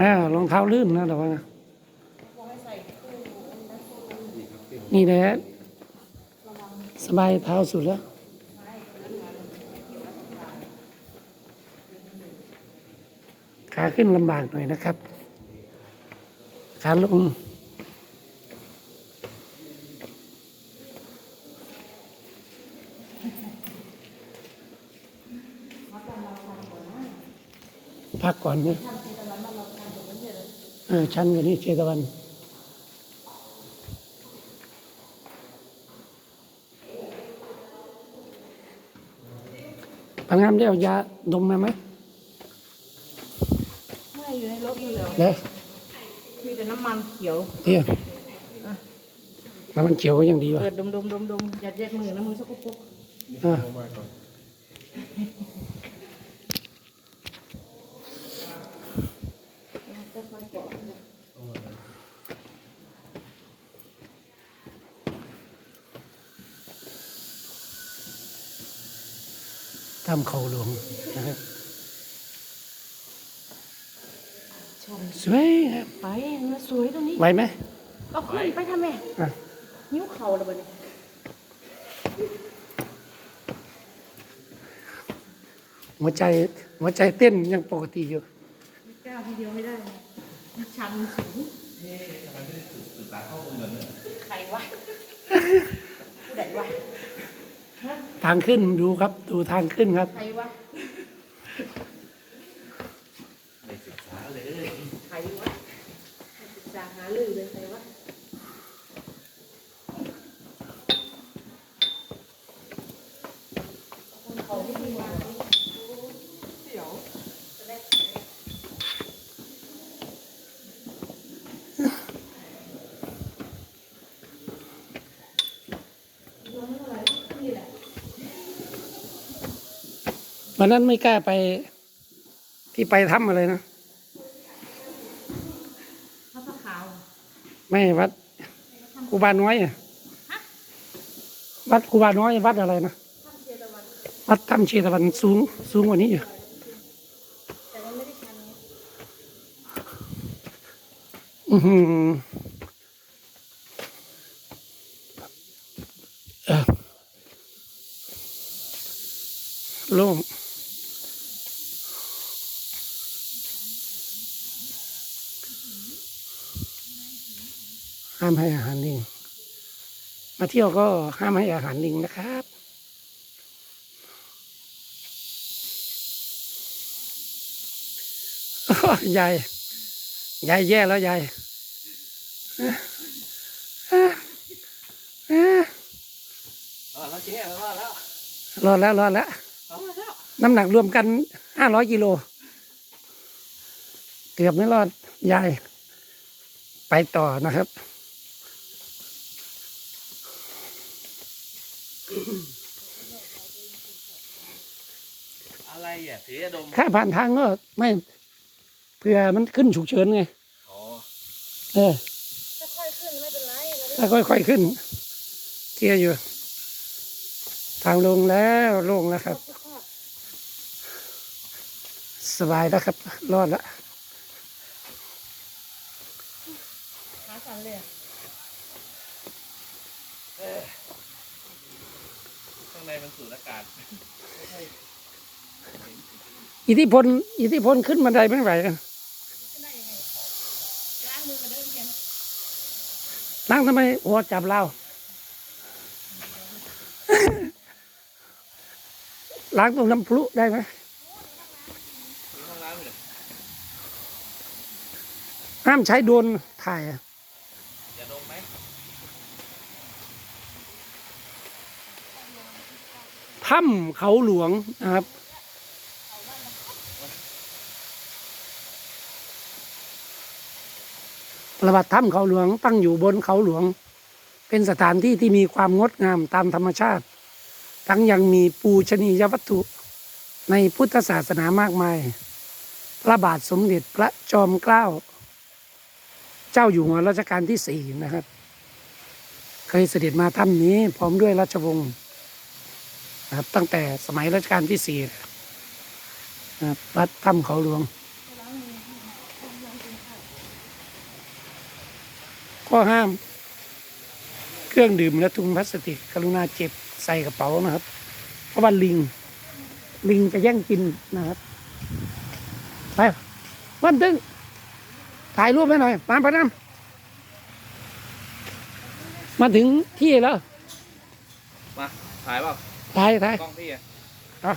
อ่ารองเท้าลื่นนะแต่ว่านะนี่แหละสบายเท้าสุดแล้วขาขึ้นลำบากหน่อยนะครับ ขาลงพักก่อนเนี่ย เออชั้นกว่านี้เชตวัน พังงามได้เอายาดมมาไหมไม่อยู่ในรถนี่เหรอแล้วมีแต่น้ำมันเขียวเที่ยแล้วมันเขียวก็ยังดีวะเปิดดมดมดมดมยัดยัดมือนะมือสกปรกอ่า ทำเขาหลวงนะครับชมสวยครับไปมันสวยตรงนี้ไหวไหมเอาขึ้นไปทำไมอะนิ้วเข่าเลยบ่เนี่ยหัวใจหัวใจเต้นยังปกติอยู่ก้าวทีเดียวไม่ได้ชันสูงใครวะผู้ใดวะฮะ ทางขึ้นดูครับ ดูทางขึ้นครับ ใครวะใครวะไม่ศึกษาหาลือเลยใครวะเขาไม่ดีวะเดี๋ยว วันนั้นไม่กล้าไปที่ไปถ้ำอะไรนะพระพระขาวไม่วัดครูบาน้อยอะวัดครูบาน้อยวัดอะไรนะวัดถ้ำเชตวันสูงสูงกว่านี้อยู่แต่มันไม่ได้ชันไงอือหือเอ่อโล่ง ห้ามให้อาหารลิง มาเที่ยวก็ห้ามให้อาหารลิงนะครับ ยายยายแย่แล้วยายรอดแล้วรอดแล้วรอดแล้วรอดแล้วเอามาแล้วน้ำหนักรวมกันห้าร้อยกิโล เกือบไม่รอดยาย ไปต่อนะครับ อะไรอะถือดมค่าผ่านทางก็ไม่เผื่อมันขึ้นฉุกเฉินไงอ๋อเออถ้าค่อยขึ้นไม่เป็นไรเราถ้าค่อยๆขึ้นเกียร์อยู่ ทางลงแล้วลงแล้วครับ สบายแล้วครับ รอดแล้วขาสั่นเลยอะข้าง ในมันสูดอากาศอิทธิพลอิทธิพลขึ้นบันไดไม่ไหวกันล้างมือกันเด้อเพียงนั่งทำไมหัวจับเราล้างตรงน้ำพลุได้ไหมห้ามใช้โดนถ่ายอะ อย่าดมไหม ถ้ำเขาหลวงนะครับ ประวัติถ้ำเขาหลวงตั้งอยู่บนเขาหลวง เป็นสถานที่ที่มีความงดงามตามธรรมชาติ ทั้งยังมีปูชนียวัตถุในพุทธศาสนามากมาย พระบาทสมเด็จพระจอมเกล้า เจ้าอยู่หัวรัชกาลที่สี่นะครับ เคยเสด็จมาถ้ำนี้พร้อมด้วยราชวงศ์ นะครับ ตั้งแต่สมัยรัชกาลที่สี่นะครับวัดถ้ำเขาหลวง ข้อห้าม เครื่องดื่มและถุงพลาสติกกรุณาเก็บใส่กระเป๋านะครับ เพราะว่าลิง ลิงจะแย่งกินนะครับไปวันตึงถ่ายรูปให้หน่อยมาพะน้ำมาถึงที่แล้ว มา ถ่ายเปล่า ถ่ายถ่ายกล้องพี่อะอะถ